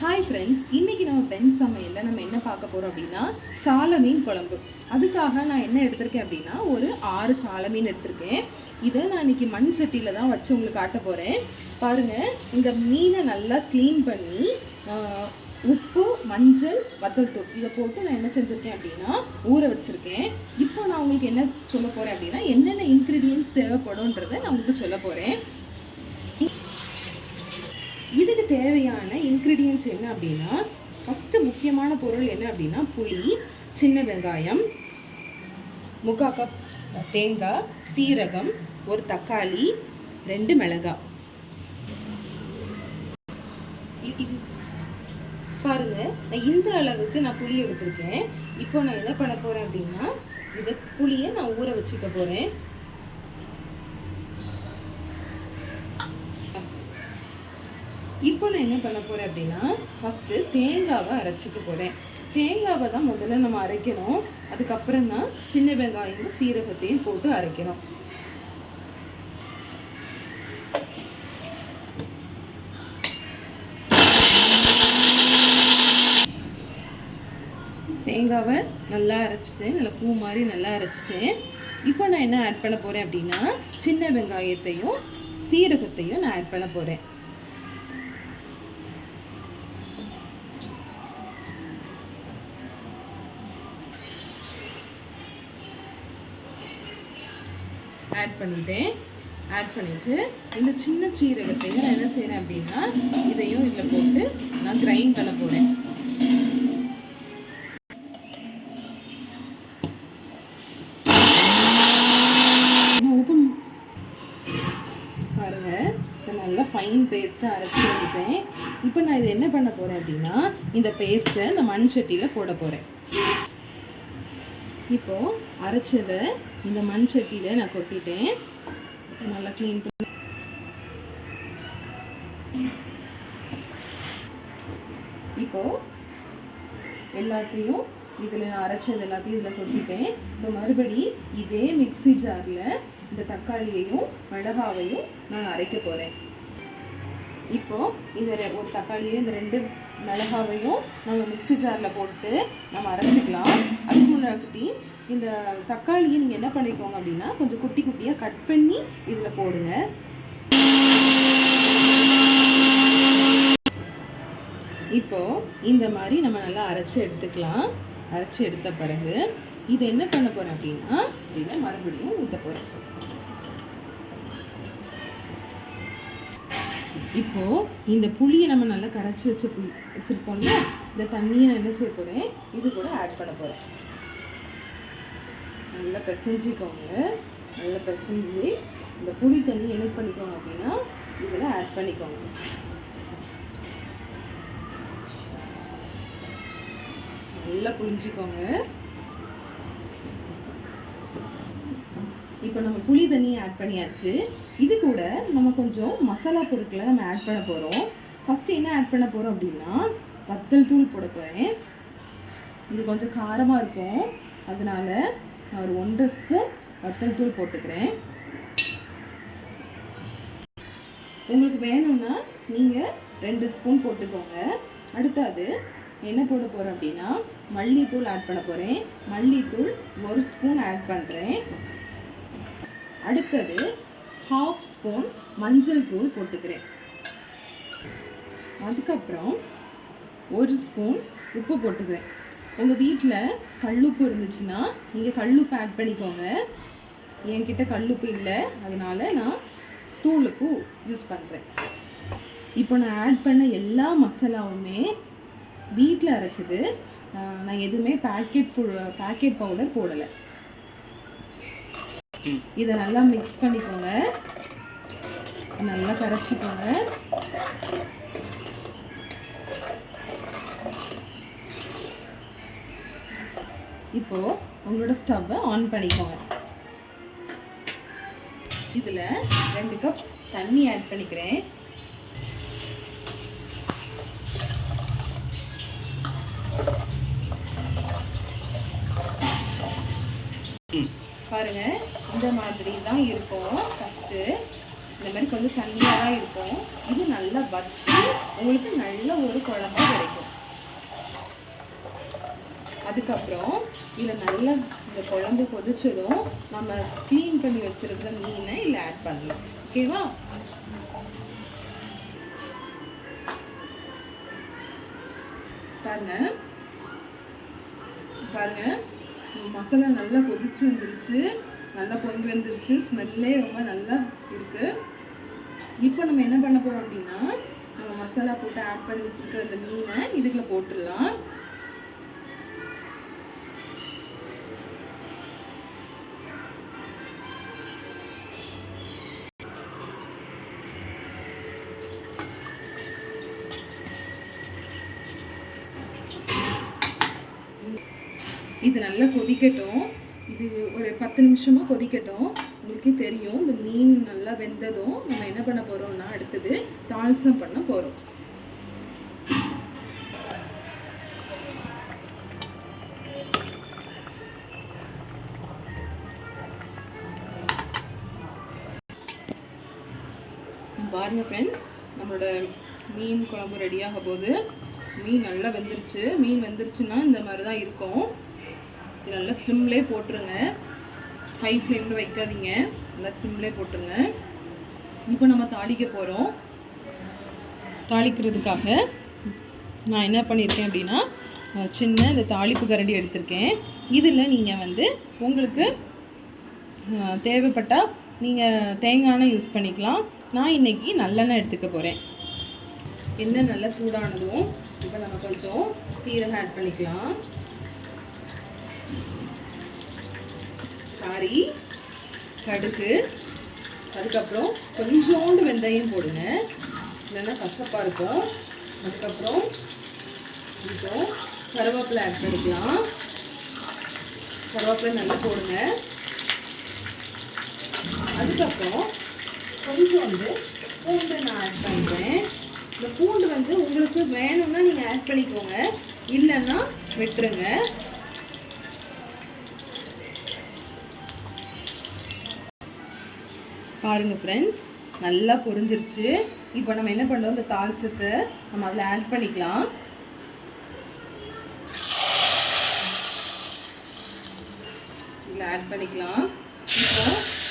Hi friends இன்றைக்கி நம்ம பெண் சமையலில் நம்ம என்ன பார்க்க போகிறோம் அப்படின்னா சால மீன் குழம்பு. அதுக்காக நான் என்ன எடுத்திருக்கேன் அப்படின்னா ஒரு ஆறு சால மீன் எடுத்திருக்கேன். இதை நான் இன்னைக்கு மண் சட்டியில் தான் வச்சு உங்களுக்கு காட்ட போகிறேன் பாருங்கள் இந்த மீனை நல்லா க்ளீன் பண்ணி உப்பு மஞ்சள் வத்தல் தூள் இதை போட்டு நான் என்ன செஞ்சுருக்கேன் அப்படின்னா ஊற வச்சுருக்கேன். இப்போ நான் உங்களுக்கு என்ன சொல்ல போகிறேன் அப்படின்னா என்னென்ன இன்க்ரீடியன்ஸ் தேவைப்படும்ன்றதை நான் உங்களுக்கு சொல்ல போகிறேன் இதுக்கு தேவையான இன்க்ரீடியன்ஸ் என்ன அப்படின்னா ஃபஸ்ட்டு முக்கியமான பொருள் என்ன அப்படின்னா புளி சின்ன வெங்காயம் முக்கால் கப் தேங்காய் சீரகம் ஒரு தக்காளி ரெண்டு மிளகாய். இது- பாருங்க நான் இந்த அளவுக்கு நான் புளி எடுத்திருக்கேன். இப்போ நான் என்ன பண்ண போகிறேன் அப்படின்னா இந்த புளியை நான் ஊற வச்சுக்க போகிறேன் இப்போ நான் என்ன பண்ண போகிறேன் அப்படின்னா ஃபஸ்ட்டு தேங்காவை அரைச்சிக்க போகிறேன் தேங்காவை தான் முதல்ல நம்ம அரைக்கணும். அதுக்கப்புறம் தான் சின்ன வெங்காயமும் சீரகத்தையும் போட்டு அரைக்கணும். தேங்காவை நல்லா அரைச்சிட்டேன். நல்லா பூ மாதிரி நல்லா அரைச்சிட்டேன். இப்போ நான் என்ன ஆட் பண்ண போகிறேன் அப்படின்னா சின்ன வெங்காயத்தையும் சீரகத்தையும் நான் ஆட் பண்ண போகிறேன் ஆட் பண்ணிட்டேன். ஆட் பண்ணிவிட்டு இந்த சின்ன சீரகத்தையும் நான் என்ன செய்கிறேன் அப்படின்னா இதையும் இதில் போட்டு நான் கிரைண்ட் பண்ண போகிறேன் நான் இப்போ நல்லா ஃபைன் பேஸ்ட்டாக அரைச்சி வந்துட்டேன் இப்போ நான் இது என்ன பண்ண போகிறேன் அப்படின்னா இந்த பேஸ்ட்டை இந்த மண் சட்டியில் போட போகிறேன் இப்போது அரைச்சதை இந்த மண் சட்டியில் நான் கொட்டிட்டேன். நல்லா க்ளீன் பண்ணி இப்போது எல்லாத்தையும் இதில் நான் அரைச்சது எல்லாத்தையும் இதில் கொட்டிட்டேன். இப்போ மறுபடி இதே மிக்ஸி ஜாரில் இந்த தக்காளியையும் மிளகாவையும் நான் அரைக்க போகிறேன் இப்போது இந்த ரெ- ஒரு தக்காளியும் இந்த ரெண்டு மிளகாவையும் நம்ம மிக்ஸி ஜாரில் போட்டு நம்ம அரைச்சிக்கலாம். அதுக்கு முன்னாடி இந்த தக்காளியை நீங்கள் என்ன பண்ணிக்கோங்க அப்படின்னா கொஞ்சம் குட்டி குட்டியாக கட் பண்ணி இதில் போடுங்க. இப்போது இந்த மாதிரி நம்ம நல்லா அரைச்சி எடுத்துக்கலாம். அரைச்சி எடுத்த பிறகு இது என்ன பண்ண போகிறேன் அப்படின்னா அப்படின்னா மறுபடியும் ஊற்ற போகிறேன் இப்போது இந்த புளியை நம்ம நல்லா கரைச்சி வச்சு வச்சுருப்போம்ல இந்த தண்ணியை நான் என்ன செய்ய போகிறேன் இது கூட ஆட் பண்ண போகிறேன் நல்லா பிசைஞ்சிக்கோங்க. நல்லா பிசைஞ்சு இந்த புளி தண்ணி என்ன பண்ணிக்கோங்க அப்படின்னா இதில் ஆட் பண்ணிக்கோங்க. நல்லா புளிஞ்சிக்கோங்க. இப்போ நம்ம புளி தண்ணியை ஆட் பண்ணியாச்சு. இது கூட நம்ம கொஞ்சம் மசாலா பொருட்களை நம்ம ஆட் பண்ண போகிறோம் ஃபஸ்ட்டு என்ன ஆட் பண்ண போகிறோம் அப்படின்னா வத்தல் தூள் போட போகிறேன் இது கொஞ்சம் காரமாக இருக்கும். அதனால் நான் ஒரு ஒன்றரை ஸ்பூன் வத்தல் தூள் போட்டுக்கிறேன். உங்களுக்கு வேணும்னா நீங்கள் ரெண்டு ஸ்பூன் போட்டுக்கோங்க. அடுத்தது என்ன போட போகிறேன் அப்படின்னா மல்லித்தூள் ஆட் பண்ண போகிறேன் மல்லித்தூள் ஒரு ஸ்பூன் ஆட் பண்ணுறேன் அடுத்தது ஹாஃப் ஸ்பூன் மஞ்சள் தூள் போட்டுக்கிறேன். அதுக்கப்புறம் ஒரு ஸ்பூன் உப்பு போட்டுக்கிறேன். உங்கள் வீட்டில் கல்லுப்பு இருந்துச்சுன்னா நீங்கள் கல்லுப்பு ஆட் பண்ணிக்கோங்க. என்கிட்ட கல்லுப்பு இல்லை அதனால் நான் தூளுப்பு யூஸ் பண்ணுறேன் இப்போ நான் ஆட் பண்ண எல்லா மசாலாவுமே வீட்டில் அரைச்சது. நான் எதுவுமே பேக்கெட் ஃபுல் பேக்கெட் பவுடர் போடலை. இதை நல்லா மிக்ஸ் பண்ணிக்கோங்க. நல்லா கரைச்சிக்கோங்க. இப்போ உங்களோட ஸ்டவ்வை ஆன் பண்ணிக்கோங்க. இதில் ரெண்டு கப் தண்ணி ஆட் பண்ணிக்கிறேன். பாருங்க. இந்த மாதிரி தான் இருக்கும். ஃபஸ்ட்டு இந்த மாதிரி கொஞ்சம் தண்ணியாக தான் இருக்கும். இது நல்லா வத்தி உங்களுக்கு நல்ல ஒரு குழம்பு கிடைக்கும். அதுக்கப்புறம் இதில் நல்லா இந்த குழம்பு கொதிச்சதும் நம்ம க்ளீன் பண்ணி வச்சுருக்கிற மீனை இதில் ஆட் பண்ணலாம். ஓகேவா பாருங்க. பாருங்க. மசாலா நல்லா கொதிச்சு வந்துருச்சு. நல்லா பொங்கி வந்துருச்சு. ஸ்மெல்லே ரொம்ப நல்லா இருக்குது இப்போ நம்ம என்ன பண்ண போகிறோம் அப்படின்னா நம்ம மசாலா போட்டு ஆட் பண்ணி வச்சுருக்கிற அந்த மீனை இதுக்குள்ளே போட்டுடலாம். இது நல்லா கொதிக்கட்டும். இது ஒரு பத்து நிமிஷமா கொதிக்கட்டும். உங்களுக்கே தெரியும் இந்த மீன் நல்லா வெந்ததும் நம்ம என்ன பண்ண போறோம்னா அடுத்தது தால்சம் பண்ண போறோம். பாருங்க ஃப்ரெண்ட்ஸ் நம்மளோட மீன் குழம்பு ரெடியாக போகுது. மீன் நல்லா வெந்துருச்சு. மீன் வெந்துருச்சுன்னா இந்த மாதிரி தான் இருக்கும். இது நல்லா ஸ்லிம்லே போட்டுருங்க. ஹை ஃப்ளேமில் வைக்காதீங்க. நல்லா ஸ்லிம்லே போட்டுருங்க. இப்போ நம்ம தாளிக்க போகிறோம் தாளிக்கிறதுக்காக நான் என்ன பண்ணியிருக்கேன் அப்படின்னா சின்ன இந்த தாளிப்பு கரண்டி எடுத்திருக்கேன். இதில் நீங்கள் வந்து உங்களுக்கு தேவைப்பட்டால் நீங்கள் தேங்காய் எண்ணெய் யூஸ் பண்ணிக்கலாம். நான் இன்றைக்கி நல்லெண்ணெய் எடுத்துக்க போகிறேன் எண்ணெய் நல்லா சூடானதும் இப்போ நம்ம கொஞ்சம் சீரகம் ஆட் பண்ணிக்கலாம். சாரி கடுகு அதுக்கப்புறம் கொஞ்சோண்டு வெந்தயம் போடுங்க. இல்லைன்னா கசப்பாக இருக்கும். அதுக்கப்புறம் கொஞ்சம் கருவேப்பிலை ஆட் பண்ணிக்கலாம். கருவேப்பிலை நல்லா போடுங்க. அதுக்கப்புறம் கொஞ்சம் வந்து பூண்டு நான் ஆட் பண்ணுறேன் இந்த பூண்டு வந்து உங்களுக்கு வேணும்னா நீங்கள் ஆட் பண்ணிக்கோங்க. இல்லைன்னா விட்டுருங்க. பாருங்கள் ஃப்ரெண்ட்ஸ் நல்லா பொரிஞ்சிருச்சு. இப்போ நம்ம என்ன பண்ணுறோம் இந்த தால்சத்தை நம்ம அதில் ஆட் பண்ணிக்கலாம். இதில் ஆட் பண்ணிக்கலாம். இப்போ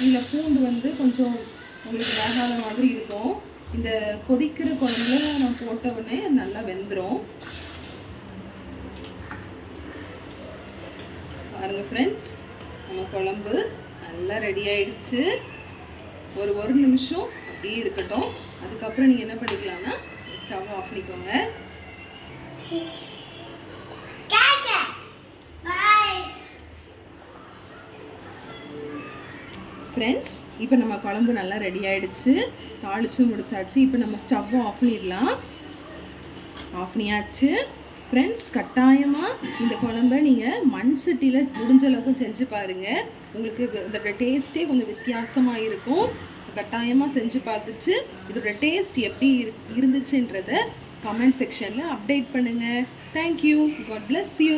இந்த பூண்டு வந்து கொஞ்சம் உங்களுக்கு வேகாத மாதிரி இருக்கும். இந்த கொதிக்கிற குழம்புல நம்ம போட்ட உடனே நல்லா வெந்துடும் பாருங்கள் ஃப்ரெண்ட்ஸ் நம்ம குழம்பு நல்லா ரெடி ஆயிடுச்சு. ஒரு ஒரு நிமிஷம் அப்படியே இருக்கட்டும். அதுக்கப்புறம் நீங்கள் என்ன பண்ணிக்கலாம்னா ஸ்டவ் ஆஃப் பண்ணிக்கோங்க. ஃப்ரெண்ட்ஸ் இப்போ நம்ம குழம்பு நல்லா ரெடி ஆயிடுச்சு. தாளிச்சு முடிச்சாச்சு. இப்போ நம்ம ஸ்டவ்வை ஆஃப் பண்ணிடலாம். ஆஃப் பண்ணியாச்சு. ஃப்ரெண்ட்ஸ் கட்டாயமாக இந்த குழம்ப நீங்கள் மண் சட்டியில் முடிஞ்ச அளவுக்கு செஞ்சு பாருங்கள் உங்களுக்கு இதோட டேஸ்ட்டே கொஞ்சம் வித்தியாசமாக இருக்கும். கட்டாயமாக செஞ்சு பார்த்துட்டு இதோட டேஸ்ட் எப்படி இரு- இருந்துச்சுன்றத கமெண்ட் செக்ஷனில் அப்டேட் பண்ணுங்கள் thank you God bless you